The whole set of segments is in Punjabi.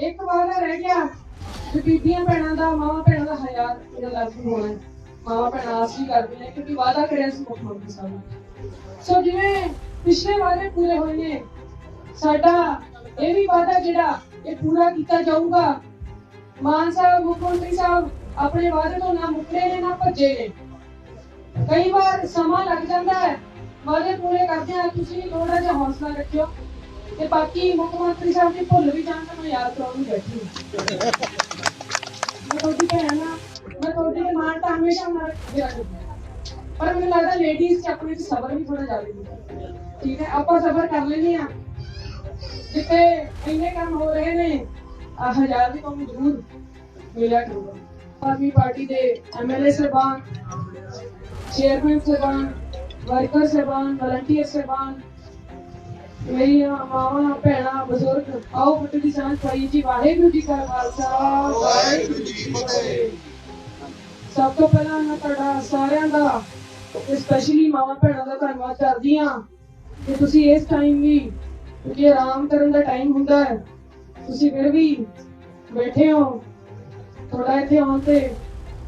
ਇੱਕ ਵਾਰ ਰਹਿ ਗਿਆ। ਕਿ ਬੀਬੀਆਂ ਭੈਣਾਂ ਦਾ, ਮਾਵਾਂ ਭੈਣਾਂ ਦਾ ਹਯਾਤ ਇਹਦਾ ਹੋਣਾ। ਹੈ। ਭੈਣਾਂ ਆਸ ਵੀ ਨੇ, ਕਿਉਂਕਿ ਵਾਅਦਾ ਕਰਿਆ ਸੀ ਮੁੱਖ ਮੰਤਰੀ ਸਾਹਿਬ ਸੋ ਜਿਵੇਂ ਪਿਛਲੇ ਵਾਅਦੇ ਪੂਰੇ ਹੋਏ ਨੇ, ਸਾਡਾ ਇਹ ਵੀ ਵਾਅਦਾ ਜਿਹੜਾ, ਇਹ ਪੂਰਾ ਕੀਤਾ ਜਾਊਗਾ। ਮਾਨ ਸਾਹਿਬ, ਮੁੱਖ ਮੰਤਰੀ ਸਾਹਿਬ ਆਪਣੇ ਵਾਅਦੇ ਤੋਂ ਨਾ ਮੁੱਕਰੇ ਨੇ, ਨਾ ਭੱਜੇ ਨੇ। ਕਈ ਵਾਰ ਸਮਾਂ ਲੱਗ ਜਾਂਦਾ ਹੈ, ਵਾਅਦੇ ਪੂਰੇ ਕਰਦੇ ਆ ਤੁਸੀਂ ਵੀ ਥੋੜਾ ਜਿਹਾ ਹੌਸਲਾ ਰੱਖਿਓ। ਤੇ ਬਾਕੀ ਮੁੱਖ ਮੰਤਰੀ ਸਾਹਿਬ ਦੀ ਭੁੱਲ ਵੀ ਜਾਣ ਤਾਂ ਮੈਂ ਯਾਦ ਕਰਾਉਣ ਨੂੰ ਬੈਠੀ ਹਾਂ। ਮੈਂ ਤੁਹਾਡੀ ਭੈਣ ਆ, ਮੈਂ ਤੁਹਾਡੀ ਡਿਮਾਂਡ ਤਾਂ ਹਮੇਸ਼ਾ ਨਾਲ ਰੱਖਦੀ ਪਰ ਮੈਨੂੰ ਲੱਗਦਾ ਲੇਡੀਜ਼ ਚ ਆਪਣੇ ਚ ਸਬਰ ਵੀ ਥੋੜਾ ਜ਼ਿਆਦਾ ਹੁੰਦਾ ਠੀਕ ਹੈ, ਆਪਾਂ ਸਬਰ ਕਰ ਲੈਂਦੇ ਆ ਜਿੱਤੇ ਇੰਨੇ ਕੰਮ ਹੋ ਰਹੇ ਨੇ ਆ ਹਜ਼ਾਰ ਵੀ ਤੁਹਾਨੂੰ ਜ਼ਰੂਰ ਮਿਲਿਆ ਕਰੂਗਾ। ਆਦਮੀ ਪਾਰਟੀ ਦੇ ਐਮਐਲਏ ਸਾਹਿਬਾਨ ਚੇਅਰਮੈਨ ਸਾਹਿਬਾਨ ਵਰਕਰ ਸਾਹਿਬਾਨ ਵਲੰਟੀਅਰ ਸਾਹਿਬਾਨ ਮੇਰੀਆਂ ਮਾਵਾਂ, ਭੈਣਾਂ, ਬਜ਼ੁਰਗ, ਆਓ ਫਤਿਹ ਦੀ ਸਾਂਝ ਪਾਈ ਜੀ। ਵਾਹਿਗੁਰੂ ਜੀ ਕਾ ਖਾਲਸਾ, ਵਾਹਿਗੁਰੂ ਜੀ ਕੀ ਫਤਿਹ। ਸਭ ਤੋਂ ਪਹਿਲਾਂ ਮੈਂ ਤੁਹਾਡਾ ਸਾਰਿਆਂ ਦਾ ਤੇ ਸਪੈਸ਼ਲੀ ਮਾਵਾਂ, ਭੈਣਾਂ ਦਾ ਧੰਨਵਾਦ ਕਰਦੀ ਹਾਂ ਕਿ ਤੁਸੀਂ ਇਸ ਟਾਈਮ ਵੀ ਕਿਉਂਕਿ ਆਰਾਮ ਕਰਨ ਦਾ ਟਾਈਮ ਹੁੰਦਾ ਹੈ, ਤੁਸੀਂ ਫਿਰ ਵੀ ਬੈਠੇ ਹੋ। ਥੋੜਾ ਇੱਥੇ ਆਉਣ ਤੇ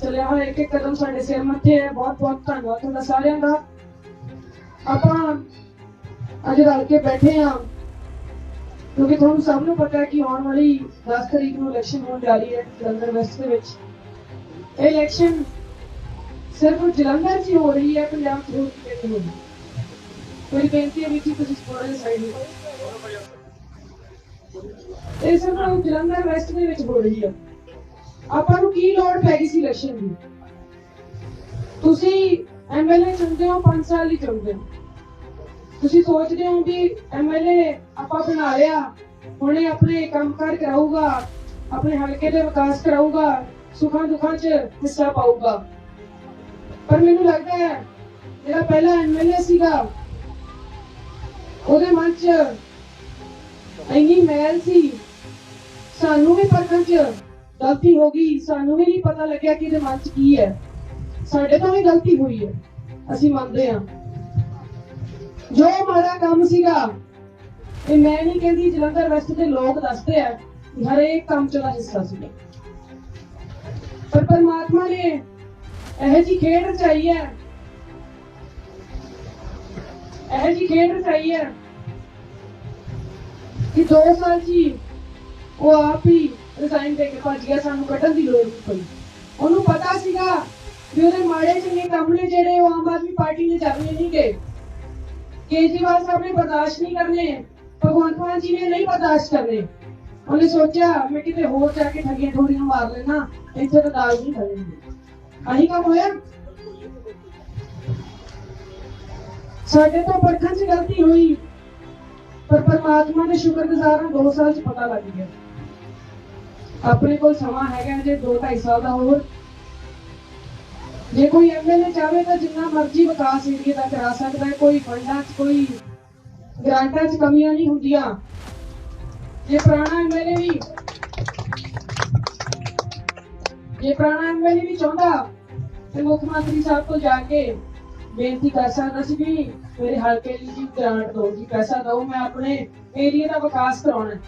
ਚੱਲਿਆ ਹੋਇਆ ਇੱਕ ਇੱਕ ਕਦਮ ਸਾਡੇ ਸਿਰ ਮੱਥੇ ਹੈ। ਬਹੁਤ ਬਹੁਤ ਧੰਨਵਾਦ ਤੁਹਾਡਾ ਸਾਰਿਆਂ ਦਾ। ਆਪਾਂ ਅੱਜ ਰਲ ਕੇ ਬੈਠੇ ਹਾਂ। ਕਿਉਂਕਿ ਤੁਹਾਨੂੰ ਸਭ ਨੂੰ ਪਤਾ ਹੈ ਕਿ ਆਉਣ ਵਾਲੀ 10 ਤਰੀਕ ਨੂੰ ਇਲੈਕਸ਼ਨ ਹੋਣ ਜਾ ਰਹੀ ਹੈ ਜਲੰਧਰ ਵੈਸਟ ਦੇ ਵਿੱਚ। ਇਹ ਇਲੈਕਸ਼ਨ ਸਿਰਫ ਜਲੰਧਰ 'ਚ ਹੋ ਰਹੀ ਹੈ, ਪੰਜਾਬ 'ਚ ਹੋ ਰਹੀ। ਮੇਰੀ ਬੇਨਤੀ ਹੈ ਵੀ ਤੁਸੀਂ ਥੋੜਾ ਜਿਹਾ ਸਾਈਡ ਹੋ। ਇਹ ਸਿਰਫ ਜਲੰਧਰ ਵੈਸਟ ਦੇ ਵਿੱਚ ਹੋ ਰਹੀ ਹੈ। ਆਪਾਂ ਨੂੰ ਕੀ ਲੋੜ ਪੈ ਗਈ ਸੀ ਇਲੈਕਸ਼ਨ ਦੀ? ਤੁਸੀਂ ਐਮਐਲਏ ਚੁਣਦੇ ਹੋ 5 ਸਾਲ ਲਈ ਚੁਣਦੇ ਹੋ। ਤੁਸੀਂ ਸੋਚਦੇ ਹੋ ਕਿ ਐਮਐਲਏ ਆਪਾਂ ਬਣਾ ਲਿਆ, ਹੁਣੇ ਆਪਣੇ ਕੰਮਕਾਰ ਕਰਾਊਗਾ, ਆਪਣੇ ਹਲਕੇ ਦੇ ਵਿਕਾਸ ਕਰਾਊਗਾ, ਸੁੱਖਾਂ ਦੁੱਖਾਂ 'ਚ ਹਿੱਸਾ ਪਾਊਗਾ। ਪਰ ਮੈਨੂੰ ਲੱਗਦਾ ਹੈ, ਜਿਹੜਾ ਪਹਿਲਾ ਐਮਐਲਏ ਸੀਗਾ, ਉਹਦੇ ਮਨ 'ਚ ਇੰਨੀ ਮੈਲ ਸੀ, ਸਾਨੂੰ ਵੀ ਪਰਖਣ 'ਚ ਗਲਤੀ ਹੋ ਗਈ, ਸਾਨੂੰ ਵੀ ਨਹੀਂ ਪਤਾ ਲੱਗਿਆ ਕਿ ਇਹਦੇ ਮਨ 'ਚ ਕੀ ਹੈ। ਸਾਡੇ ਤੋਂ ਵੀ ਗਲਤੀ ਹੋਈ ਹੈ, ਅਸੀਂ ਮੰਨਦੇ ਹਾਂ। ਜੋ ਮਾੜਾ ਕੰਮ ਸੀਗਾ, ਇਹ ਮੈਂ ਨਹੀਂ ਕਹਿੰਦੀ, ਜਲੰਧਰ ਵੈਸਟ ਦੇ ਲੋਕ ਦੱਸਦੇ ਆ ਹਰੇਕ ਕੰਮ ਚ ਦਾ ਹਿੱਸਾ ਸੀਗਾ। ਪਰ ਪਰਮਾਤਮਾ ਨੇ ਇਹ ਜੀ ਖੇਡ ਰਚਾਈ ਹੈ, ਇਹ ਜੀ ਖੇਡ ਰਚਾਈ ਹੈ ਕਿ ਦੋ ਸਾਲ ਜੀ ਉਹ ਆਪ ਹੀ ਰਿਜ਼ਾਈਨ ਦੇ ਕੇ ਭੱਜ ਗਿਆ, ਸਾਨੂੰ ਕੱਢਣ ਦੀ ਲੋੜ ਨਹੀਂ ਪਈ। ਉਹਨੂੰ ਪਤਾ ਸੀਗਾ ਵੀ ਉਹਦੇ ਮਾੜੇ ਚੰਗੇ ਕੰਮ ਨੇ, ਜਿਹੜੇ ਉਹ ਆਮ ਆਦਮੀ ਪਾਰਟੀ ਨੇ ਕਰਨੇ ਨਹੀਂ ਗਏ। ਕੇਜਰੀਵਾਲ ਸਾਹਿਬ ਨੇ ਬਰਦਾਸ਼ਤ ਨਹੀਂ ਕਰਨੇ ਭਗਵੰਤ ਮਾਨ ਜੀ ਨੇ ਨਹੀਂ ਬਰਦਾਸ਼ਤ ਕਰਨੇ ਉਹਨੇ ਸੋਚਿਆ ਮੈਂ ਕਿਤੇ ਹੋਰ ਜਾ ਕੇ ਠੱਗੀਆਂ ਠੋਰੀਆਂ ਮਾਰ ਲੈਣਾ ਇੱਥੇ ਤਾਂ ਦਾਲ ਨਹੀਂ ਖਾਣੀ ਆਹੀ ਕੰਮ ਹੋਇਆ ਸਾਡੇ ਤੋਂ ਪਰਖਣ 'ਚ ਗਲਤੀ ਹੋਈ ਪਰ ਪਰਮਾਤਮਾ ਦੇ ਸ਼ੁਕਰਗੁਜ਼ਾਰ ਹਾਂ 2 ਸਾਲ 'ਚ ਪਤਾ ਲੱਗ ਗਿਆ ਆਪਣੇ ਕੋਲ ਸਮਾਂ ਹੈਗਾ ਜੇ 2.5 ਸਾਲ ਦਾ ਹੋਰ ਜੇ ਕੋਈ ਐਮਐਲਏ ਚਾਹੇ ਤਾਂ ਜਿੰਨਾ ਮਰਜ਼ੀ ਵਿਕਾਸ ਏਰੀਏ ਦਾ ਕਰਾ ਸਕਦਾ ਹੈ, ਕੋਈ ਫੰਡਾਂ 'ਚ, ਕੋਈ ਗ੍ਰਾਂਟਾਂ 'ਚ ਕਮੀਆਂ ਨਹੀਂ ਹੁੰਦੀਆਂ ਜੇ ਪੁਰਾਣਾ ਐਮਐਲਏ ਵੀ ਜੇ ਪੁਰਾਣਾ ਐਮਐਲਏ ਵੀ ਚਾਹੁੰਦਾ, ਤੇ ਮੁੱਖ ਮੰਤਰੀ ਸਾਹਿਬ ਕੋਲ ਜਾ ਕੇ ਬੇਨਤੀ ਕਰ ਸਕਦਾ ਸੀ ਵੀ ਮੇਰੇ ਹਲਕੇ ਲਈ ਜੀ ਗ੍ਰਾਂਟ ਦਿਓ ਜੀ, ਪੈਸਾ ਦਿਓ, ਮੈਂ ਆਪਣੇ ਏਰੀਆ ਦਾ ਵਿਕਾਸ ਕਰਾਉਣਾ ਹੈ।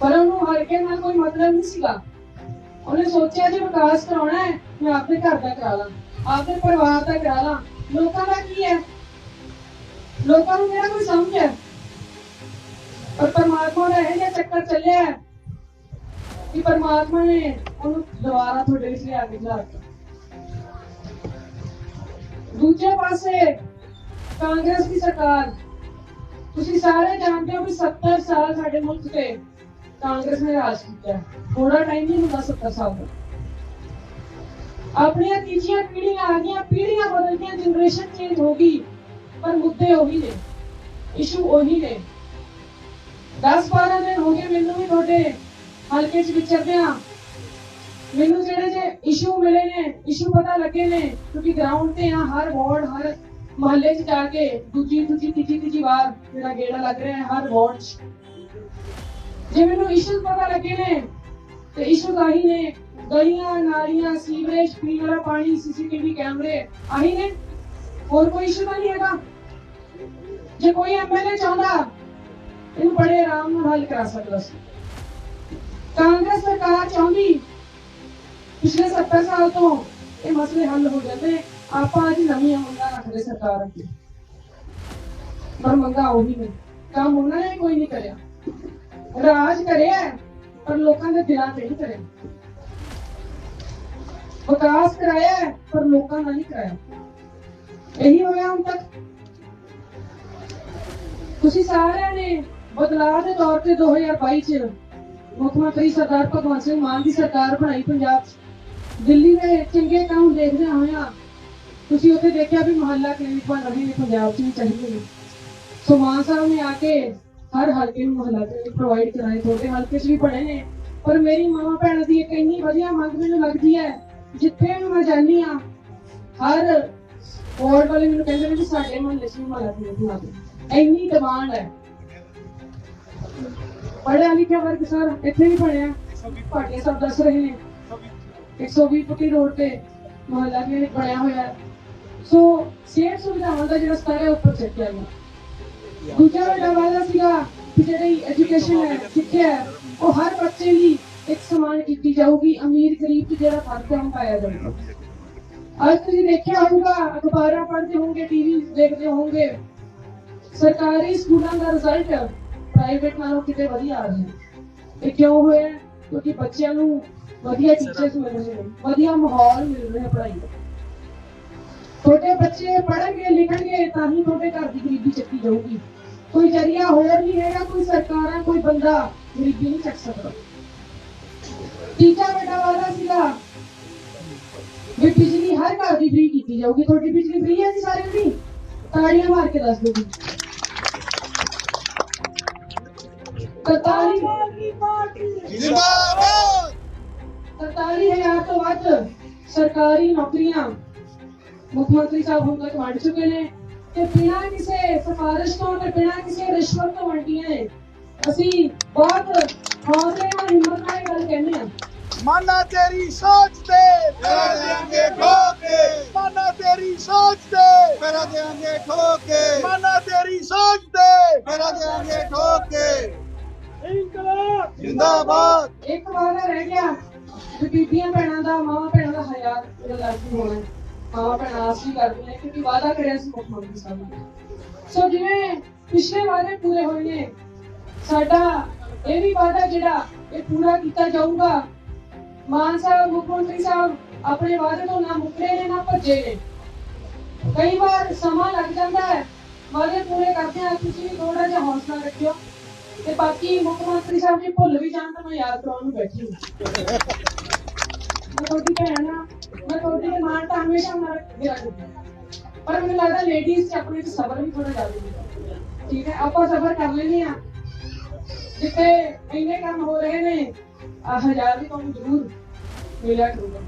ਪਰ ਉਹਨੂੰ ਹਲਕੇ ਨਾਲ ਕੋਈ ਮਤਲਬ ਨਹੀਂ ਸੀਗਾ ਉਹਨੇ ਸੋਚਿਆ ਜੇ ਵਿਕਾਸ ਕਰਾਉਣਾ ਹੈ, ਮੈਂ ਆਪਣੇ ਘਰ ਦਾ ਕਰਾ ਲਾਂ ਆਪਣੇ ਪਰਿਵਾਰ ਦਾ ਕਰਾ ਲਾਂ। ਲੋਕਾਂ ਦਾ ਕੀ ਹੈ? ਲੋਕਾਂ ਨੂੰ ਮੇਰਾ ਕੋਈ ਸਮਝ ਹੈ? ਪਰ ਪਰਮਾਤਮਾ ਦਾ ਇਹ ਜਿਹਾ ਚੱਕਰ ਚੱਲਿਆ ਹੈ ਕਿ ਪਰਮਾਤਮਾ ਨੇ ਉਹਨੂੰ ਦੁਬਾਰਾ ਤੁਹਾਡੇ ਵਿੱਚ ਲਿਆ ਕੇ ਖਿਲਾਰਤਾ ਦੂਜੇ ਪਾਸੇ ਕਾਂਗਰਸ ਦੀ ਸਰਕਾਰ, ਤੁਸੀਂ ਸਾਰੇ ਜਾਣਦੇ ਹੋ ਕਿ 70 ਸਾਲ ਸਾਡੇ ਮੁਲਕ ਤੇ ਕਾਂਗਰਸ ਨੇ ਰਾਜ ਕੀਤਾ। ਥੋੜਾ ਟਾਈਮ ਨਹੀਂ ਹੁੰਦਾ 70 ਸਾਲ ਦਾ। ਆਪਣੀਆਂ ਤੀਜੀਆਂ ਪੀੜ੍ਹੀਆਂ ਆ ਗਈਆਂ, ਪੀੜ੍ਹੀਆਂ ਬਦਲ ਗਈਆਂ ਜਨਰੇਸ਼ਨ ਚੇਂਜ ਹੋ ਗਈ, ਪਰ ਮੁੱਦੇ ਉਹੀ ਨੇ ਇਸ਼ੂ ਉਹੀ ਨੇ। 10 12 ਦਿਨ ਹੋ ਗਏ ਮੈਨੂੰ ਵੀ ਤੁਹਾਡੇ ਹਲਕੇ 'ਚ ਵਿਚਰਦਿਆਂ। ਮੈਨੂੰ ਜਿਹੜੇ ਜੇ ਇਸ਼ੂ ਮਿਲੇ ਨੇ ਇਸ਼ੂ ਪਤਾ ਲੱਗੇ ਨੇ, ਕਿਉਂਕਿ ਗਰਾਊਂਡ ਤੇ ਆ, ਹਰ ਵਾਰਡ ਹਰ ਮਹੱਲੇ 'ਚ ਜਾ ਕੇ ਦੂਜੀ ਦੂਜੀ ਤੀਜੀ ਤੀਜੀ ਵਾਰ ਮੇਰਾ ਗੇੜਾ ਲੱਗ ਰਿਹਾ ਹੈ, ਹਰ ਵਾਰਡ 'ਚ। ਜੇ ਮੈਨੂੰ ਇਸ਼ੂ ਪਤਾ ਲੱਗੇ ਨੇ, ਤੇ ਇਸ਼ੂ ਆਹੀ ਨੇ। ਗਲੀਆਂ, ਨਾਲੀਆਂ, ਸੀਵਰੇਜ, ਪੀਣ ਵਾਲਾ ਪਾਣੀ, ਸੀਸੀਟੀਵੀ ਕੈਮਰੇ ਆਹੀ ਨੇ। ਹੋਰ ਕੋਈ ਇਸ਼ੂ ਨਹੀਂ ਹੈਗਾ। ਜੇ ਕੋਈ ਐਮਐਲਏ ਚਾਹੁੰਦਾ, ਇਹਨੂੰ ਬੜੇ ਆਰਾਮ ਨਾਲ ਹੱਲ ਕਰਾ ਸਕਦਾ ਸੀ। ਇਹ ਸਰਕਾਰ ਚਾਹੁੰਦੀ, ਪਿਛਲੇ 70 ਸਾਲ ਤੋਂ ਇਹ ਮਸਲੇ ਹੱਲ ਹੋ ਜਾਂਦੇ। ਆਪਾਂ ਅੱਜ ਨਵੀਆਂ ਮੰਗਾਂ ਰੱਖਦੇ ਸਰਕਾਰ ਅੱਗੇ। ਪਰ ਮੰਗਾਂ ਉਹੀ ਨੇ। ਕੰਮ ਉਹਨਾਂ ਨੇ ਕੋਈ ਨਹੀਂ ਕਰਿਆ। ਰਾਜ ਕਰਿਆ ਪਰ ਲੋਕਾਂ ਦੇ ਦਿਲਾਂ ਤੇ ਨਹੀਂ ਕਰਿਆ। ਵਿਕਾਸ ਕਰਾਇਆ ਪਰ ਲੋਕਾਂ ਦਾ ਨਹੀਂ ਕਰਾਇਆ। ਇਹੀ ਹੋਇਆ ਹੁਣ ਤੱਕ। ਤੁਸੀਂ ਸਾਰਿਆਂ ਨੇ ਬਦਲਾਅ ਦੇ ਤੌਰ ਤੇ 2022 ਚ ਮੁੱਖ ਮੰਤਰੀ ਸਰਦਾਰ ਭਗਵੰਤ ਸਿੰਘ ਮਾਨ ਦੀ ਸਰਕਾਰ ਬਣਾਈ ਪੰਜਾਬ 'ਚ। ਦਿੱਲੀ ਦੇ ਚੰਗੇ ਕੰਮ ਦੇਖਦੇ ਹੋਇਆ ਤੁਸੀਂ ਉੱਥੇ ਦੇਖਿਆ ਵੀ ਮੁਹੱਲਾ ਕਲੀਨਿਕ ਬਣ ਰਹੇ ਨੇ ਪੰਜਾਬ 'ਚ ਵੀ ਚਾਹੀਦੇ ਨੇ ਸੋ ਮਾਨ ਸਾਹਿਬ ਨੇ ਆ ਕੇ ਹਰ ਹਲਕੇ ਨੂੰ ਮੁਹੱਲਾ ਪ੍ਰੋਵਾਈਡ ਕਰਾਏ ਤੁਹਾਡੇ ਹਲਕੇ 'ਚ ਵੀ ਬਣੇ ਨੇ। ਪਰ ਮੇਰੀ ਮਾਂ ਭੈਣਾਂ ਦੀ ਇੱਕ ਇੰਨੀ ਵਧੀਆ ਮੰਗ ਮੈਨੂੰ ਲੱਗਦੀ ਹੈ, ਜਿੱਥੇ ਵੀ ਮੈਂ ਜਾਂਦੀ ਆ ਹਰ ਵਾਰਡ ਵਾਲੇ ਮੈਨੂੰ ਕਹਿੰਦੇ ਨੇ ਵੀ ਸਾਡੇ ਮੁਹੱਲੇ 'ਚ ਵੀ ਮੁਹੱਲਾ ਬਣਾ ਦਿਓ। ਇੰਨੀ ਡਿਮਾਂਡ ਹੈ। ਪੜ੍ਹਿਆ ਲਿਖਿਆ ਵਰਗ ਸਰ ਇੱਥੇ ਵੀ ਬਣਿਆ ਭਾਟੀਆ ਸਾਹਿਬ ਦੱਸ ਰਹੇ ਨੇ। 120 ਫੁੱਟੀ ਰੋਡ ਤੇ ਮੁਹੱਲਾ ਕਲੀਨਿਕ ਬਣਿਆ ਹੋਇਆ ਸੋ ਸਿਹਤ ਸੁਵਿਧਾਵਾਂ ਦਾ ਜਿਹੜਾ ਸਤਰ ਹੈ ਉੱਪਰ ਚੱਕਿਆ ਗਿਆ ਦੂਜਾ ਵੱਡਾ ਵਾਅਦਾ ਸੀਗਾ ਕਿ ਜਿਹੜੀ ਐਜੂਕੇਸ਼ਨ ਹੈ, ਸਿੱਖਿਆ ਹੈ, ਉਹ ਹਰ ਬੱਚੇ ਲਈ ਇੱਕ ਸਮਾਨ ਕੀਤੀ ਜਾਊਗੀ। ਅਮੀਰ ਗਰੀਬ 'ਚ ਜਿਹੜਾ ਫ਼ਰਕ ਹੈ, ਉਹ ਪਾਇਆ ਜਾਊਗਾ। ਅੱਜ ਤੁਸੀਂ ਦੇਖਿਆ ਹੋਊਗਾ, ਅਖਬਾਰਾਂ ਪੜ੍ਹਦੇ ਹੋਵੋਗੇ ਟੀਵੀ ਦੇਖਦੇ ਹੋਵੋਗੇ ਸਰਕਾਰੀ ਸਕੂਲਾਂ ਦਾ ਰਿਜ਼ਲਟ ਪ੍ਰਾਈਵੇਟ ਨਾਲੋਂ ਕਿਤੇ ਵਧੀਆ ਆ ਰਿਹਾ ਇਹ ਕਿਉਂ ਹੋਇਆ ਕਿਉਂਕਿ ਬੱਚਿਆਂ ਨੂੰ ਵਧੀਆ ਟੀਚਰਸ ਮਿਲ ਰਹੇ ਨੇ, ਵਧੀਆ ਮਾਹੌਲ ਮਿਲ ਰਿਹਾ ਪੜ੍ਹਾਈ ਦਾ। ਛੋਟੇ ਬੱਚੇ ਪੜ੍ਹਨਗੇ, ਲਿਖਣਗੇ, ਤਾਂ ਹੀ ਜਾਊਗੀ ਕੋਈ ਜਰੀਆ ਹੋਰ ਨਹੀਂ ਹੈਗਾ ਕੋਈ ਸਰਕਾਰਾਂ ਕੋਈ ਬੰਦਾ ਗਰੀਬੀ ਨਹੀਂ ਚੱਕ ਸਕਦਾ ਤੀਜਾ ਵੱਡਾ ਵਾਅਦਾ ਸੀਗਾ ਵੀ ਬਿਜਲੀ ਹਰ ਘਰ ਦੀ ਫ੍ਰੀ ਕੀਤੀ ਜਾਊਗੀ ਤੁਹਾਡੀ ਬਿਜਲੀ ਫ੍ਰੀ ਹੈ ਜੀ ਸਾਰਿਆਂ ਦੀ ਤਾੜੀਆਂ ਮਾਰ ਕੇ ਦੱਸ ਦਿਓ ਜੀ 43 ਜਿੰਦਾਬਾਦ 43000 ਤੋਂ ਵੱਧ ਸਰਕਾਰੀ ਨੌਕਰੀਆਂ ਮੁੱਖ ਮੰਤਰੀ ਸਾਹਿਬ ਹੁਣ ਤੱਕ ਵੰਡ ਚੁੱਕੇ ਨੇ ਤੇ ਬਿਨਾਂ ਕਿਸੇ ਸਿਫਾਰਿਸ਼ ਤੋਂ ਤੇ ਬਿਨਾਂ ਕਿਸੇ ਰਿਸ਼ਵਤ ਤੋਂ ਵੰਡੀਆਂ ਨੇ। ਅਸੀਂ ਬਹੁਤ ਹੌਸਲੇ ਨਾਲ ਹਿੰਮਤ ਨਾਲ ਇਹ ਗੱਲ ਕਹਿੰਦੇ ਹਾਂ। ਮਾਨਾ ਤੇਰੀ ਸੋਚ ਤੇ ਤੇਰਾ ਦੇਾਂਗੇ ਠੋਕੇ ਮਾਨਾ ਤੇਰੀ ਸੋਚ ਤੇ। ਤੇਰਾ ਦੇਾਂਗੇ ਠੋਕੇ ਮਾਨਾ ਤੇਰੀ ਸੋਚ ਤੇ। ਤੇਰਾ ਦੇਾਂਗੇ ਠੋਕੇ ਇਨਕਲਾਬ। ਜਿੰਦਾਬਾਦ। ਇੱਕ ਵਾਰ ਰਹਿ ਗਿਆ। ਬੀਬੀਆਂ ਭੈਣਾਂ ਦਾ ਮਾਵਾਂ ਭੈਣਾਂ ਦਾ ਹਜ਼ਾਰ ਜਿਹੜਾ ਲਾਗੂ ਹੋਣਾ। ਹੈ। ਮਾਵਾਂ ਆਸ ਵੀ ਕਰਦੀਆਂ ਨੇ ਕਿਉਂਕਿ ਵਾਅਦਾ ਕਰਿਆ ਸੀ ਮੁੱਖ ਮੰਤਰੀ ਸਾਹਿਬ ਨੇ। ਸੋ ਜਿਵੇਂ ਪਿਛਲੇ ਵਾਅਦੇ ਪੂਰੇ ਹੋਏ ਨੇ, ਸਾਡਾ ਇਹ ਵੀ ਵਾਅਦਾ ਜਿਹੜਾ ਇਹ ਪੂਰਾ ਕੀਤਾ ਜਾਊਗਾ, ਮਾਨ ਸਾਹਿਬ, ਮੁੱਖ ਮੰਤਰੀ ਸਾਹਿਬ ਆਪਣੇ ਵਾਅਦੇ ਤੋਂ ਨਾ ਮੁਕਰੇ ਨੇ, ਨਾ ਭੱਜੇ ਨੇ। ਕਈ ਵਾਰ ਸਮਾਂ ਲੱਗ ਜਾਂਦਾ ਹੈ, ਵਾਅਦੇ ਪੂਰੇ ਕਰਦੇ ਆ ਤੁਸੀਂ ਵੀ ਥੋੜਾ ਜਿਹਾ ਹੌਸਲਾ ਰੱਖਿਓ। ਤੇ ਬਾਕੀ ਮੁੱਖ ਮੰਤਰੀ ਸਾਹਿਬ ਜੀ ਭੁੱਲ ਵੀ ਜਾਣ ਤਾਂ ਮੈਂ ਯਾਦ ਕਰਾਉਣ ਨੂੰ ਬੈਠੀ ਹਾਂ। ਮੈਂ ਤੁਹਾਡੀ ਭੈਣ ਆ ਮੈਂ ਤੁਹਾਡੀ ਡਿਮਾਂਡ ਤਾਂ ਹਮੇਸ਼ਾ ਨਾ ਰੱਖਦੀ ਰੱਖਦੀ ਪਰ ਮੈਨੂੰ ਲੱਗਦਾ ਲੇਡੀਜ਼ 'ਚ ਆਪਣੇ 'ਚ ਸਬਰ ਵੀ ਥੋੜਾ ਜ਼ਿਆਦਾ ਹੁੰਦਾ। ਠੀਕ ਹੈ, ਆਪਾਂ ਸਬਰ ਕਰ ਲੈਂਦੇ ਆ ਜਿੱਥੇ ਇੰਨੇ ਕੰਮ ਹੋ ਰਹੇ ਨੇ ਆ ਹਜ਼ਾਰ ਵੀ ਤੁਹਾਨੂੰ ਜ਼ਰੂਰ ਮਿਲਿਆ ਕਰੂਗਾ।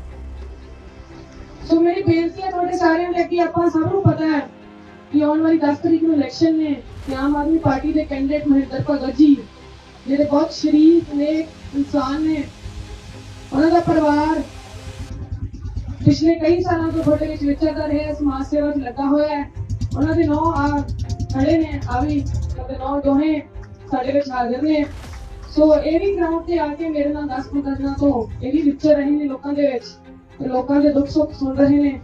ਸੋ ਮੇਰੀ ਬੇਨਤੀ ਹੈ ਤੁਹਾਡੇ ਸਾਰਿਆਂ ਦੇ ਅੱਗੇ ਆਪਾਂ ਸਭ ਨੂੰ ਪਤਾ ਹੈ ਕਿ ਆਉਣ ਵਾਲੀ 10 ਤਰੀਕ ਨੂੰ ਇਲੈਕਸ਼ਨ ਨੇ ਤੇ ਆਮ ਆਦਮੀ ਪਾਰਟੀ ਦੇ ਕੈਂਡੀਡੇਟ ਮਹਿੰਦਰ ਭਗਤ ਜੀ, ਜਿਹੜੇ ਬਹੁਤ ਸ਼ਰੀਫ ਨੇ, ਇਨਸਾਨ ਨੇ। ਉਹਨਾਂ ਦਾ ਪਰਿਵਾਰ ਪਿਛਲੇ ਕਈ ਸਾਲਾਂ ਤੋਂ ਤੁਹਾਡੇ ਵਿੱਚ ਵਿਚਰਦਾ ਰਿਹਾ, ਸਮਾਜ ਸੇਵਾ 'ਚ ਲੱਗਾ ਹੋਇਆ ਹੈ। ਉਹਨਾਂ ਦੇ ਨੌ ਆ ਖੜੇ ਨੇ, ਆ ਵੀ ਉਹਦੇ ਨੌ ਦੋਹੇ ਸਾਡੇ ਵਿੱਚ ਹਾਜ਼ਰ ਨੇ। ਸੋ ਇਹ ਵੀ ਗਰਾਊਂਡ ਤੇ ਆ ਕੇ ਮੇਰੇ ਨਾਲ 10 15 ਦਿਨਾਂ ਤੋਂ ਇਹ ਵੀ ਵਿਚਰ ਰਹੇ ਨੇ ਲੋਕਾਂ ਦੇ ਵਿੱਚ ਤੇ ਲੋਕਾਂ ਦੇ ਦੁੱਖ ਸੁੱਖ ਸੁਣ ਰਹੇ ਨੇ।